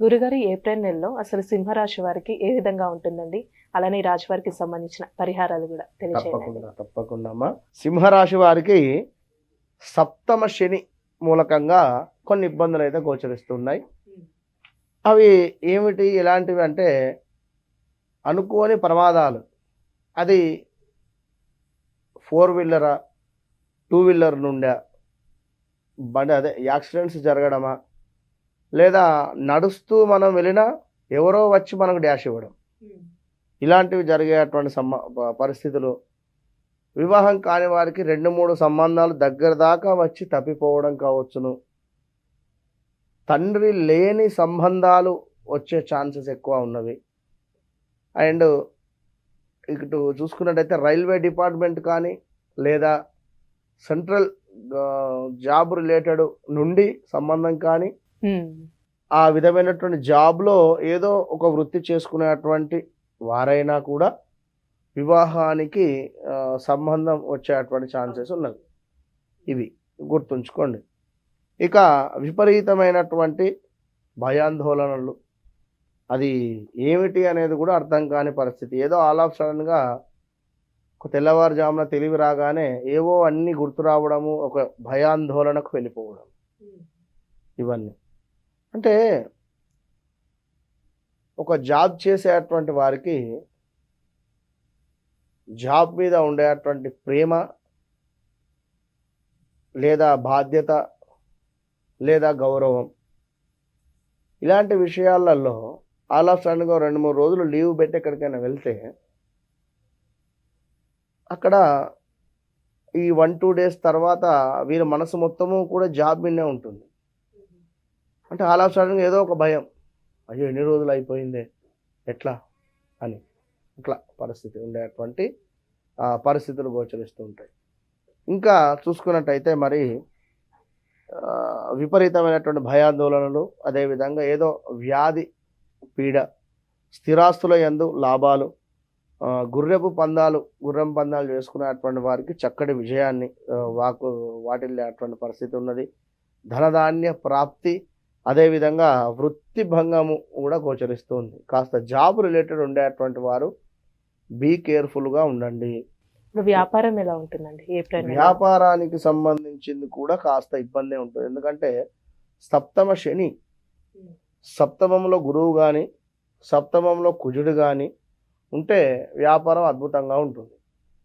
గురుగారు ఏప్రిల్ నెలలో అసలు సింహరాశి వారికి ఏ విధంగా ఉంటుందండి? అలానే ఈ రాశి వారికి సంబంధించిన పరిహారాలు కూడా తప్పకుండా తప్పకుండా అమ్మా. సింహరాశి వారికి సప్తమ శని మూలకంగా కొన్ని ఇబ్బందులు అయితే గోచరిస్తున్నాయి. అవి ఏమిటి ఎలాంటివి అంటే అనుకోని ప్రమాదాలు. అది ఫోర్ వీలరా టూ వీలర్ నుండా బండి అదే యాక్సిడెంట్స్ జరగడమా లేదా నడుస్తూ మనం వెళ్ళినా ఎవరో వచ్చి మనకు డ్యాష్ ఇవ్వడం. ఇలాంటివి జరిగేటువంటి సమ్మ పరిస్థితులు. వివాహం కాని వారికి రెండు మూడు సంబంధాలు దగ్గర దాకా వచ్చి తప్పిపోవడం కావచ్చును. తండ్రి లేని సంబంధాలు వచ్చే ఛాన్సెస్ ఎక్కువ ఉన్నవి. అండ్ ఇటు చూసుకున్నట్టయితే రైల్వే డిపార్ట్మెంట్ కానీ లేదా సెంట్రల్ జాబ్ రిలేటెడ్ నుండి సంబంధం కానీ ఆ విధమైనటువంటి జాబ్లో ఏదో ఒక వృత్తి చేసుకునేటువంటి వారైనా కూడా వివాహానికి సంబంధం వచ్చేటువంటి ఛాన్సెస్ ఉన్నవి. ఇవి గుర్తుంచుకోండి. ఇక విపరీతమైనటువంటి భయాందోళనలు. అది ఏమిటి అనేది కూడా అర్థం కాని పరిస్థితి. ఏదో ఆల్ ఆఫ్ సడన్గా ఒక తెల్లవారుజామున తెలివి రాగానే ఏవో అన్నీ గుర్తు రావడము ఒక భయాందోళనకు వెళ్ళిపోవడం. ఇవన్నీ. అంటే ఒక జాబ్ చేసేటువంటి వారికి జాబ్ మీద ఉండేటువంటి ప్రేమ లేదా బాధ్యత లేదా గౌరవం. ఇలాంటి విషయాలలో ఆల్ ఆఫ్ సడన్గా రెండు మూడు రోజులు లీవ్ పెట్టి ఎక్కడికైనా వెళ్తే అక్కడ ఈ వన్ టూ డేస్ తర్వాత వీరి మనసు మొత్తము కూడా జాబ్ మీదనే ఉంటుంది. అంటే ఆల్ ఆఫ్ సడన్గా ఏదో ఒక భయం. అయ్యో ఎన్ని రోజులు అయిపోయిందే? ఎట్లా? అని. ఇట్లా పరిస్థితి ఉండేటువంటి ఆ, పరిస్థితులు గోచరిస్తూ ఉంటాయి. ఇంకా చూసుకున్నట్టయితే మరి విపరీతమైనటువంటి భయాందోళనలు అదేవిధంగా ఏదో వ్యాధి పీడ స్థిరాస్తుల యందు లాభాలు గుర్రపు గుర్రెపు పందాలు గుర్రం పందాలు చేసుకునేటువంటి వారికి చక్కటి విజయాన్ని వాకు వాటిల్లేటువంటి పరిస్థితి ఉన్నది. ధనధాన్య ప్రాప్తి అదేవిధంగా వృత్తి భంగము కూడా గోచరిస్తుంది. కాస్త జాబ్ రిలేటెడ్ ఉండేటువంటి వారు బీ కేర్ఫుల్గా ఉండండి. వ్యాపారం ఎలా ఉంటుందండి? వ్యాపారానికి సంబంధించింది కూడా కాస్త ఇబ్బందే ఉంటుంది. ఎందుకంటే సప్తమ శని సప్తమంలో గురువు కానీ సప్తమంలో కుజుడు కానీ ఉంటే వ్యాపారం అద్భుతంగా ఉంటుంది.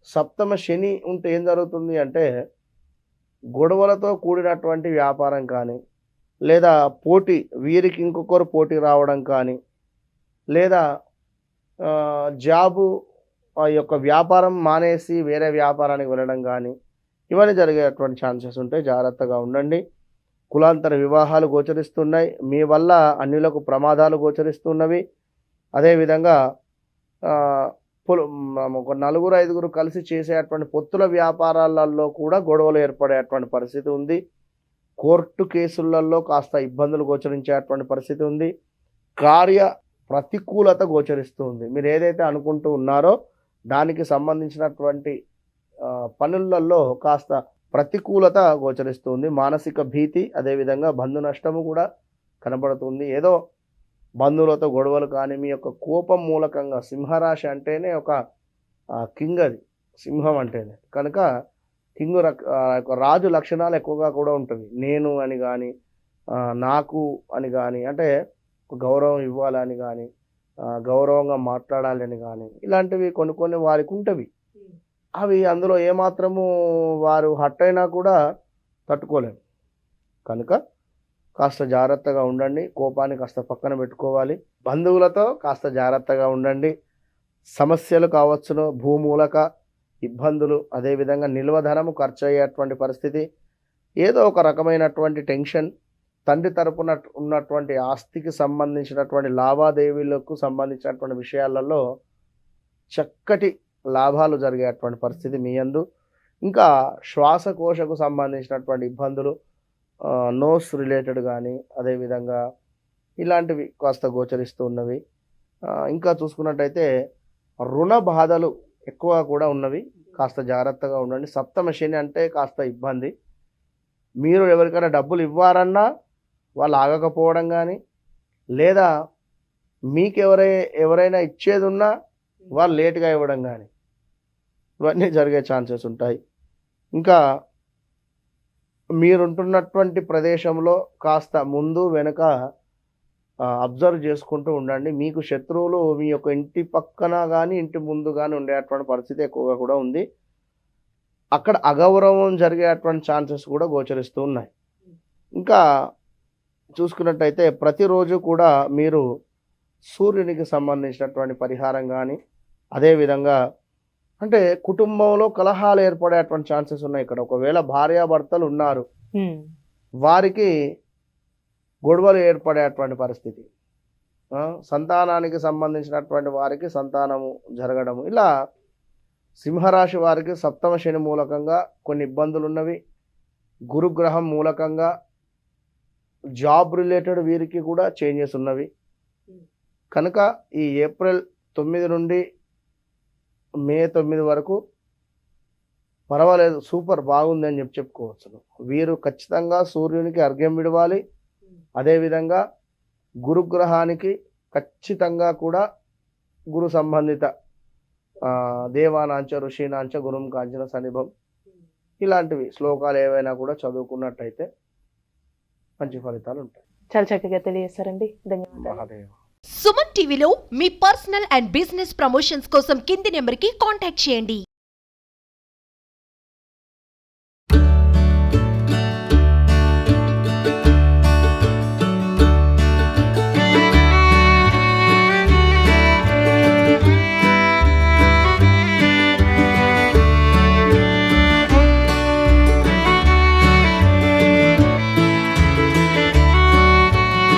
సప్తమ శని ఉంటే ఏం జరుగుతుంది అంటే గొడవలతో కూడినటువంటి వ్యాపారం కానీ లేదా పోటీ వీరికి ఇంకొకరు పోటీ రావడం కానీ లేదా జాబు ఆ యొక్క వ్యాపారం మానేసి వేరే వ్యాపారానికి వెళ్ళడం కానీ ఇవన్నీ జరిగేటువంటి ఛాన్సెస్ ఉంటాయి జాగ్రత్తగా ఉండండి. కులాంతర వివాహాలు గోచరిస్తున్నాయి. మీ వల్ల అన్యులకు ప్రమాదాలు గోచరిస్తున్నవి. అదేవిధంగా ఒక నలుగురు ఐదుగురు కలిసి చేసేటువంటి పొత్తుల వ్యాపారాలలో కూడా గొడవలు ఏర్పడేటువంటి పరిస్థితి ఉంది. కోర్టు కేసులలో కాస్త ఇబ్బందులు గోచరించేటువంటి పరిస్థితి ఉంది. కార్య ప్రతికూలత గోచరిస్తుంది మీరు ఏదైతే అనుకుంటూ ఉన్నారో దానికి సంబంధించినటువంటి పనులలో కాస్త ప్రతికూలత గోచరిస్తుంది మానసిక భీతి అదేవిధంగా బంధు నష్టము కూడా కనబడుతుంది. ఏదో బంధువులతో గొడవలు కానీ మీ యొక్క కోపం మూలకంగా సింహరాశి అంటేనే ఒక కింగ్ అది. సింహం అంటేనే. కనుక కింగ్ రాజు లక్షణాలు ఎక్కువగా కూడా ఉంటుంది. నేను అని కానీ నాకు అని కానీ అంటే గౌరవం ఇవ్వాలని కానీ గౌరవంగా మాట్లాడాలని కానీ ఇలాంటివి కొన్ని కొన్ని వారికి ఉంటవి. అవి అందులో ఏమాత్రము వారు హట్ అయినా కూడా తట్టుకోలేము. కనుక కాస్త జాగ్రత్తగా ఉండండి. కోపాన్ని కాస్త పక్కన పెట్టుకోవాలి. బంధువులతో కాస్త జాగ్రత్తగా ఉండండి. సమస్యలు కావచ్చును భూమూలక ఇబ్బందులు అదేవిధంగా నిల్వధనము ఖర్చు అయ్యేటువంటి పరిస్థితి ఏదో ఒక రకమైనటువంటి టెన్షన్ తండ్రి తరపున ఉన్నటువంటి ఆస్తికి సంబంధించినటువంటి లావాదేవీలకు సంబంధించినటువంటి విషయాలలో చక్కటి లాభాలు జరిగేటువంటి పరిస్థితి మీ యందు. ఇంకా శ్వాసకోశకు సంబంధించినటువంటి ఇబ్బందులు నోస్ రిలేటెడ్ కానీ అదేవిధంగా ఇలాంటివి కాస్త గోచరిస్తూ ఉన్నవి. ఇంకా చూసుకున్నట్టయితే రుణ బాధలు ఎక్కువ కూడా ఉన్నవి. కాస్త జాగ్రత్తగా ఉండండి. సప్తమ శని అంటే కాస్త ఇబ్బంది. మీరు ఎవరికైనా డబ్బులు ఇవ్వారన్నా వాళ్ళు ఆగకపోవడం కానీ లేదా మీకు ఎవరై ఎవరైనా ఇచ్చేది ఉన్నా వాళ్ళు లేట్గా ఇవ్వడం కానీ ఇవన్నీ జరిగే ఛాన్సెస్ ఉంటాయి. ఇంకా మీరుంటున్నటువంటి ప్రదేశంలో కాస్త ముందు వెనుక అబ్జర్వ్ చేసుకుంటూ ఉండండి. మీకు శత్రువులు మీ యొక్క ఇంటి పక్కన కానీ ఇంటి ముందు కానీ ఉండేటువంటి పరిస్థితి ఎక్కువగా కూడా ఉంది. అక్కడ అగౌరవం జరిగేటువంటి ఛాన్సెస్ కూడా గోచరిస్తూ ఉన్నాయి. ఇంకా చూసుకున్నట్టయితే ప్రతిరోజు కూడా మీరు సూర్యునికి సంబంధించినటువంటి పరిహారం కానీ అదేవిధంగా అంటే కుటుంబంలో కలహాలు ఏర్పడేటువంటి ఛాన్సెస్ ఉన్నాయి ఇక్కడ. ఒకవేళ భార్యాభర్తలు ఉన్నారు. వారికి గొడవలు ఏర్పడేటువంటి పరిస్థితి. సంతానానికి సంబంధించినటువంటి వారికి సంతానము జరగడము. ఇలా సింహరాశి వారికి సప్తమ శని మూలకంగా కొన్ని ఇబ్బందులు ఉన్నవి గురుగ్రహం మూలకంగా జాబ్ రిలేటెడ్ వీరికి కూడా చేంజెస్ ఉన్నవి. కనుక ఈ ఏప్రిల్ తొమ్మిది నుండి మే తొమ్మిది వరకు పర్వాలేదు సూపర్ బాగుంది అని చెప్పి చెప్పుకోవచ్చు వీరు ఖచ్చితంగా సూర్యునికి అర్ఘ్యం విడవాలి. అదేవిధంగా గురుగ్రహానికి ఖచ్చితంగా కూడా గురు సంబంధిత ఆ, దేవానాంచ ఋషీనాంచ గురుం కాంచన సనిభం ఇలాంటివి శ్లోకాలు ఏవైనా కూడా చదువుకున్నట్టయితే మంచి ఫలితాలు ఉంటాయి. చాలా చక్కగా తెలియజేశారండి. ధన్యవాదాలు. మహాదేవ. సుమన్ టీవీలో మీ పర్సనల్ అండ్ బిజినెస్ ప్రమోషన్స్ కోసం కింది నెంబర్కి కాంటాక్ట్ చేయండి.